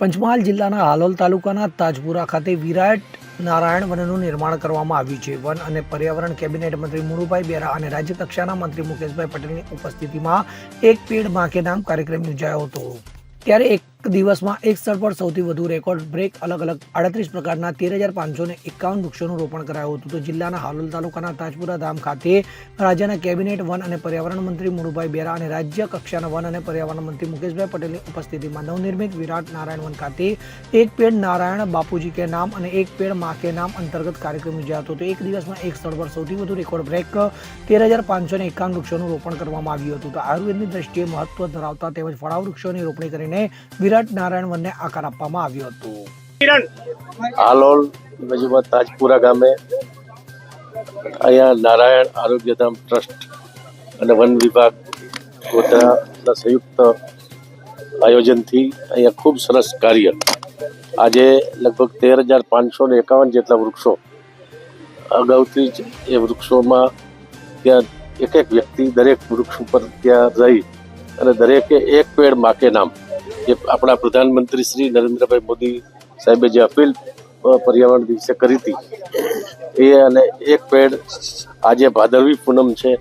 પંચમહાલ જિલ્લાના હાલોલ તાલુકાના તાજપુરા ખાતે વિરાટ નારાયણ વનનું નિર્માણ કરવામાં આવ્યું છે. વન અને પર્યાવરણ કેબિનેટ મંત્રી મુરુભાઈ બેરા અને રાજ્ય કક્ષાના મંત્રી મુકેશભાઈ પટેલની ઉપસ્થિતિમાં એક પેડમાં કે નામ કાર્યક્રમ યોજાયો હતો. ત્યારે એક દિવસમાં એક સ્થળ પર સૌથી વધુ રેકોર્ડ બ્રેક, અલગ અલગ અડત્રીસ પ્રકારના તેર હજાર પાંચસો ને એકાવન વૃક્ષોનું રોપણ કરાયું હતું. તો જિલ્લાના હાલોલ તાલુકાના તાજપુરા ધામ ખાતે રાજ્યના કેબિનેટ વન અને પર્યાવરણ મંત્રી મુળુભાઈ બેરા અને રાજ્ય કક્ષાના વન અને પર્યાવરણ મંત્રી મુકેશભાઈ પટેલની ઉપસ્થિતિમાં નવનિર્મિત વિરાટ નારાયણ વન ખાતે એક પેડ નારાયણ બાપુજી કે નામ અને એક પેડ મા કે નામ અંતર્ગત કાર્યક્રમ યોજાયો હતો. તો એક દિવસમાં એક સ્થળ પર સૌથી વધુ રેકોર્ડ બ્રેક, તેર હજાર પાંચસો ને એકાવન વૃક્ષોનું રોપણ કરવામાં આવ્યું હતું. તો આયુર્વેદની દ્રષ્ટિએ મહત્વ ધરાવતા તેમજ ફળાવ વૃક્ષોની રોપણી કરીને વિરાટ નારાયણ વનને આકાર આપવામાં આવ્યો હતો. હાલોલ નજીમાં તાજપુરા ગામે અહીંયા નારાયણ આરોગ્યધામ ટ્રસ્ટ અને વન વિભાગ ગોધરાના સંયુક્ત આયોજનથી અહીંયા ખૂબ સરસ કાર્ય. આજે લગભગ તેર હજાર પાંચસો ને એકાવન જેટલા વૃક્ષો, અગાઉથી જ એ વૃક્ષોમાં ત્યાં એક એક વ્યક્તિ દરેક વૃક્ષ ઉપર ત્યાં રહી અને દરેકે એક પેડ માકે નામ જે આપણા પ્રધાનમંત્રી શ્રી નરેન્દ્રભાઈ મોદી સાહેબે જે અપીલ પર્યાવરણ દિવસે કરી હતી, એ અને એક પેડ આજે ભાદરવી પૂનમ છે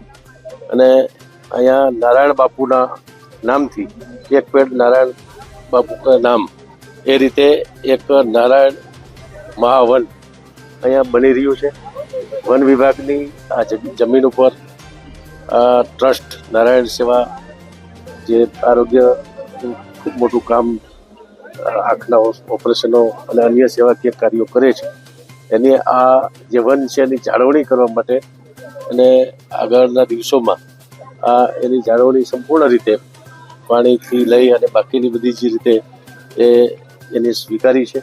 અને અહીંયા નારાયણ બાપુના નામથી એક પેડ નારાયણ બાપુ નામ એ રીતે એક નારાયણ મહાવન અહીંયા બની રહ્યું છે. વન વિભાગની આ જમી- જમીન ઉપર ટ્રસ્ટ નારાયણ સેવા જે આરોગ્ય ખૂબ મોટું કામ આંખના ઓપરેશનો અને અન્ય સેવાકીય કાર્યો કરે છે. એની આ જે વન છે એની જાળવણી કરવા માટે અને આગળના દિવસોમાં આ એની જાળવણી સંપૂર્ણ રીતે પાણીથી લઈ અને બાકીની બધી જ રીતે એ એને સ્વીકારી છે.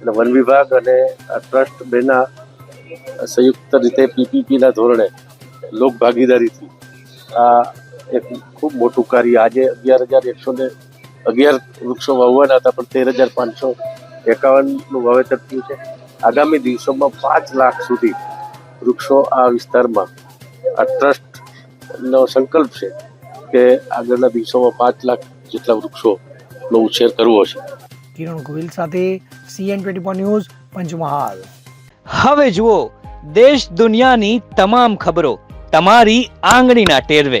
અને વન વિભાગ અને આ ટ્રસ્ટ બેના સંયુક્ત રીતે પીપીપીના ધોરણે લોક ભાગીદારીથી આ એક ખૂબ મોટું કાર્ય આજે અગિયાર હજાર એકસો ને અગિયાર વૃક્ષો વાવવાના હતા પણ તેર હજાર પાંચસો એકાવનનું વાવેતર થયું છે. આગામી દિવસોમાં પાંચ લાખ સુધી વૃક્ષો આ વિસ્તારમાં આ ટ્રસ્ટનો સંકલ્પ છે કે આગળના દિવસોમાં પાંચ લાખ જેટલા વૃક્ષોનો ઉછેર કરવો છે. કિરણ ગોહિલ સાથે સીએન ટ્વેન્ટી ન્યૂઝ પંચમહાલ. હવે જુઓ દેશ દુનિયાની તમામ ખબરો તમારી આંગળીના ટેરવે.